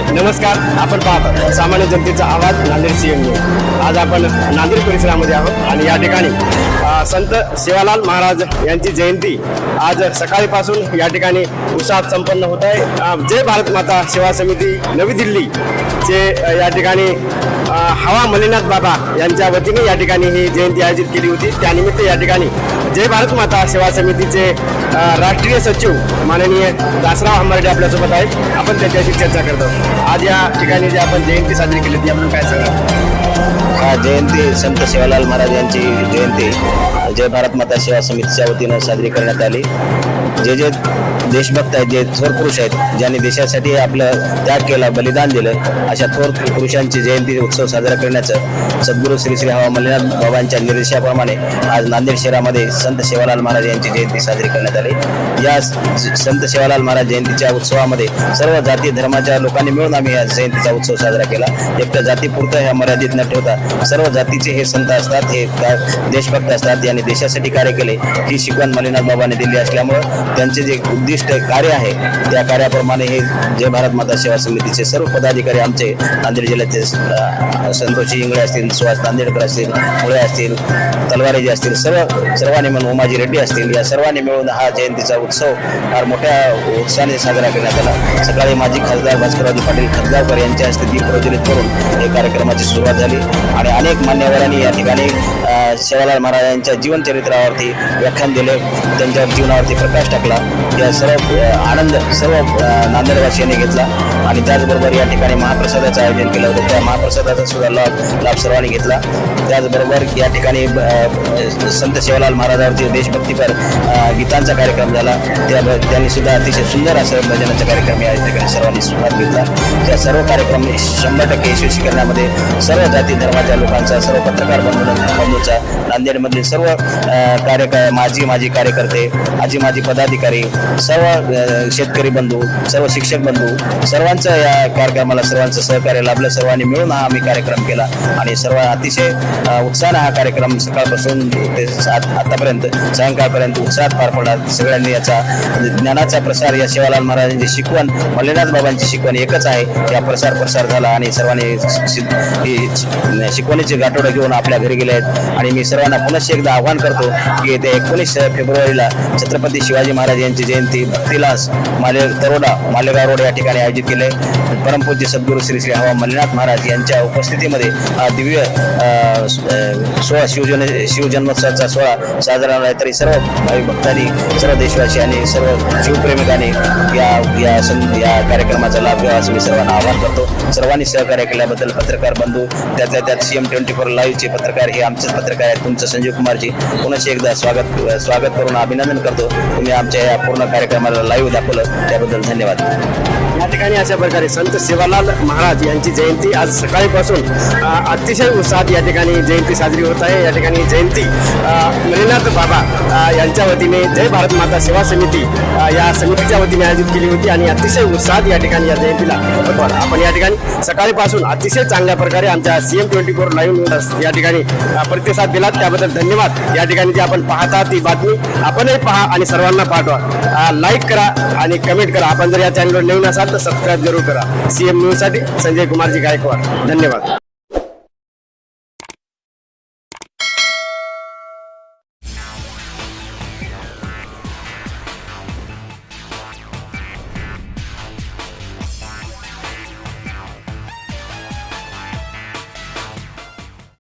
नमस्कार आपण पाहत सामान्य जनतेचा आवाज नांदेड सीएम न्यूज आज आपण नांदेड परिसरामध्ये आहोत आणि या ठिकाणी संत सेवालाल महाराज यांची जयंती आज सकाळीपासून या ठिकाणी उत्साहात संपन्न होत आहे. जय भारत माता सेवा समिती नवी दिल्ली चे या ठिकाणी हवा मलिनाथ बाबा यांच्या वतीने या ठिकाणी ही जयंती आयोजित केली होती. त्यानिमित्त या ठिकाणी जय भारत माता सेवा समितीचे राष्ट्रीय सचिव माननीय दासराव हंबर्डे आपल्यासोबत आहेत. आपण त्यांच्याशी चर्चा करतो आज या ठिकाणी जे आपण जयंती साजरी केली ती आपण काय सांगा हा जयंती संत सेवालाल महाराज यांची जयंती. जय भारत माता सेवा समितीच्या वतीनं साजरी करण्यात आली. जे जे देशभक्त आहेत जे थोर पुरुष आहेत ज्यांनी देशासाठी आपलं त्याग केला बलिदान दिलं अशा थोर पुरुषांची जयंती उत्सव साजरा करण्याचं सद्गुरू श्री श्री हवा मल्लीनाथ बाबांच्या निर्देशाप्रमाणे आज नांदेड शहरामध्ये संत सेवालाल महाराज यांची जयंती साजरी करण्यात आली. या संत सेवालाल महाराज जयंतीच्या उत्सवामध्ये सर्व जाती धर्माच्या लोकांनी मिळून आम्ही या जयंतीचा उत्सव साजरा केला. एकट्या जातीपुरतं ह्या मर्यादित न ठेवता. सर्व जातीचे हे संत असतात हे देशभक्त असतात यांनी देशासाठी कार्य केले ही शिकवण मलिनाथ बाबांनी दिली असल्यामुळं त्यांचे जे उद्दिष्ट कार्य आहे त्या कार्याप्रमाणे हे जय भारत माता सेवा समितीचे सर्व पदाधिकारी आमचे नांदेड जिल्ह्याचे संतोषी इंगळे असतील सुहास नांदेडकर असतील मुळे असतील तलवारे जे असतील सर्व सर्वांनी म्हणून उमाजी रेड्डी असतील या सर्वांनी मिळून हा जयंतीचा उत्सव फार मोठ्या उत्साहाने साजरा करण्यात आला. सकाळी माजी खासदार भास्करराव पाटील खतगावकर यांच्या हस्ते दीप प्रज्वलित करून या कार्यक्रमाची सुरुवात झाली. आणि अनेक मान्यवरांनी या ठिकाणी सेवालाल महाराजांच्या जीवनचरित्रावरती व्याख्यान दिले त्यांच्या जीवनावरती प्रकाश टाकला. या सर्व आनंद सर्व नांदेडवासियांनी घेतला. आणि त्याचबरोबर या ठिकाणी महाप्रसादाचं आयोजन केलं होतं. त्या महाप्रसादाचा सुद्धा लाभ लाभ सर्वांनी घेतला. त्याचबरोबर या ठिकाणी संत सेवालाल महाराजांवरती देशभक्तीपर गीतांचा कार्यक्रम झाला. त्या त्यांनी सुद्धा अतिशय सुंदर असं भजनाचा कार्यक्रम या ठिकाणी सर्वांनी सुरुवात घेतला. त्या सर्व कार्यक्रम शंभर टक्के यशस्वी करण्यामध्ये सर्व जाती धर्माच्या लोकांचा सर्व पत्रकार बंधू बंधूचा नांदेडमधील सर्व कार्यकर कार्य माजी माजी कार्यकर्ते आजी माजी पदाधिकारी सर्व शेतकरी बंधू सर्व शिक्षक बंधू सर्वांचं या कार्यक्रमाला सर्वांचं सहकार्य लाभलं. सर्वांनी मिळून हा आम्ही कार्यक्रम केला. आणि सर्व अतिशय अं, उत्साहानं हा कार्यक्रम सकाळपासून ते सात आतापर्यंत सायंकाळपर्यंत उत्साहात पार पडला. सगळ्यांनी याचा म्हणजे ज्ञानाचा प्रसार या शिवालाल महाराजांची शिकवण मल्लीनाथ बाबांची शिकवण एकच आहे. या प्रसार प्रसार झाला आणि सर्वांनी शिकवणीचे गाठोडं घेऊन आपल्या घरी गेले आहेत. आणि मी सर्वांना पुनश्च एकदा आवाहन करतो की येत्या एकोणीस फेब्रुवारीला छत्रपती शिवाजी महाराज यांची जयंती भक्तिलास माले तरोडा मालेगाव रोड या ठिकाणी आयोजित केले परमपूज्य सद्गुरू श्री श्री हवा मल्लीनाथ महाराज यांच्या उपस्थितीमध्ये हा दिव्य अं, सोहळा शिवजन शिवजन्मोत्सवाचा सोहळा साजरा होणार आहे. तरी सर्व भक्तांनी सर्व देशवासियांनी सर्व शिवप्रेमिकांनी या या सं या कार्यक्रमाचा लाभ घ्यावा असं मी सर्वांना आवाहन करतो. सर्वांनी सहकार्य केल्याबद्दल पत्रकार बंधू त्यातल्या त्यात सी एम ट्वेंटी फोर लाईव्हचे पत्रकार हे आमचं पत्रकार आहेत तुमचं संजीव कुमारजी. पुन्हा एकदा स्वागत स्वागत करून अभिनंदन करतो. तुम्ही आमच्या या पूर्ण कार्यक्रमाला लाईव्ह दाखवलं. त्याबद्दल धन्यवाद. या ठिकाणी अशा प्रकारे संत सेवालाल महाराज यांची जयंती आज सकाळीपासून अतिशय उत्साहात या ठिकाणी जयंती साजरी होत आहे. या ठिकाणी जयंती अ, मलिनाथ बाबा यांच्या वतीने जय भारत माता सेवा समिती या समितीच्या वतीने आयोजित केली होती आणि अतिशय उत्साहात या ठिकाणी या जयंतीला आपण या ठिकाणी सकाळीपासून अतिशय चांगल्या प्रकारे आमच्या C M twenty four live या ठिकाणी प्रति प्रतिसाद दिलात. त्याबद्दल धन्यवाद. या ठिकाणी जी आपण पाहता ती बातमी आपणही पहा आणि सर्वांना पाठवा. लाईक करा आणि कमेंट करा. आपण जर या चॅनलवर नवीन असाल तर सबस्क्राईब जरूर करा. सीएम न्यूजसाठी संजय कुमारजी गायकवाड. धन्यवाद.